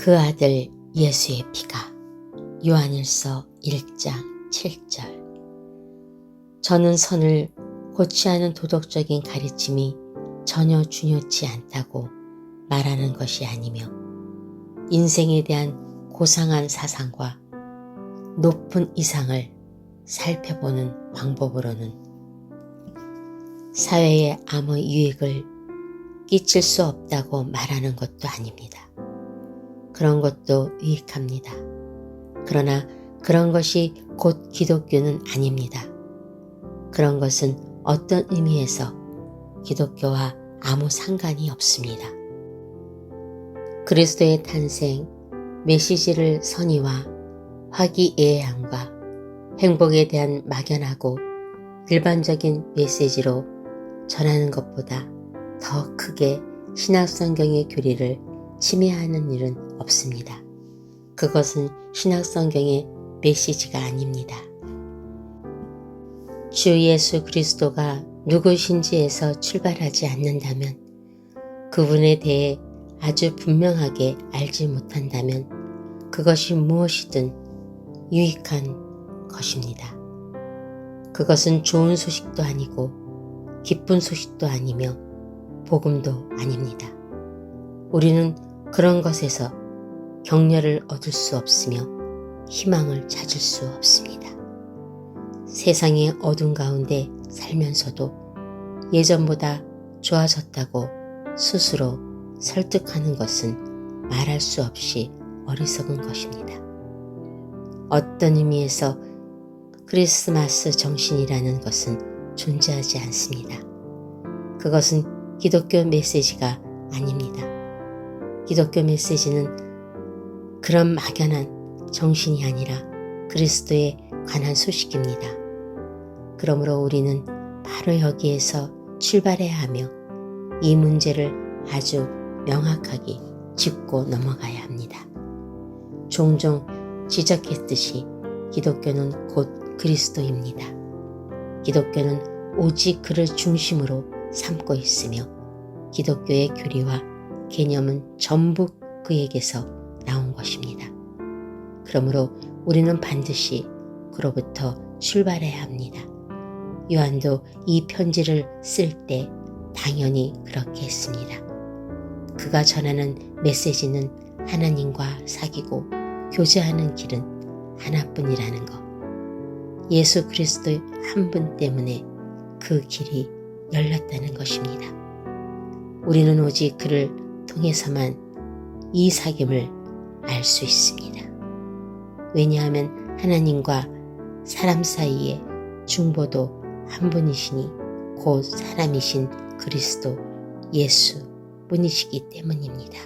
그 아들 예수의 피가 요한일서 1장 7절 저는 선을 고취하는 도덕적인 가르침이 전혀 중요치 않다고 말하는 것이 아니며 인생에 대한 고상한 사상과 높은 이상을 살펴보는 방법으로는 사회에 아무 유익을 끼칠 수 없다고 말하는 것도 아닙니다. 그런 것도 유익합니다. 그러나 그런 것이 곧 기독교는 아닙니다. 그런 것은 어떤 의미에서 기독교와 아무 상관이 없습니다. 그리스도의 탄생, 메시지를 선의와 화기애애함과 행복에 대한 막연하고 일반적인 메시지로 전하는 것보다 더 크게 신학성경의 교리를 침해하는 일은 없습니다. 그것은 신학성경의 메시지가 아닙니다. 주 예수 그리스도가 누구신지에서 출발하지 않는다면 그분에 대해 아주 분명하게 알지 못한다면 그것이 무엇이든 유익한 것입니다. 그것은 좋은 소식도 아니고 기쁜 소식도 아니며 복음도 아닙니다. 우리는 그런 것에서 격려를 얻을 수 없으며 희망을 찾을 수 없습니다. 세상의 어둠 가운데 살면서도 예전보다 좋아졌다고 스스로 설득하는 것은 말할 수 없이 어리석은 것입니다. 어떤 의미에서 크리스마스 정신이라는 것은 존재하지 않습니다. 그것은 기독교 메시지가 아닙니다. 기독교 메시지는 그런 막연한 정신이 아니라 그리스도에 관한 소식입니다. 그러므로 우리는 바로 여기에서 출발해야 하며 이 문제를 아주 명확하게 짚고 넘어가야 합니다. 종종 지적했듯이 기독교는 곧 그리스도입니다. 기독교는 오직 그를 중심으로 삼고 있으며 기독교의 교리와 개념은 전부 그에게서 것입니다. 그러므로 우리는 반드시 그로부터 출발해야 합니다. 요한도 이 편지를 쓸 때 당연히 그렇게 했습니다. 그가 전하는 메시지는 하나님과 사귀고 교제하는 길은 하나뿐이라는 것. 예수 그리스도 한 분 때문에 그 길이 열렸다는 것입니다. 우리는 오직 그를 통해서만 이 사귐을 알 수 있습니다. 왜냐하면 하나님과 사람 사이의 중보도 한 분이시니 곧 사람이신 그리스도 예수 뿐이시기 때문입니다.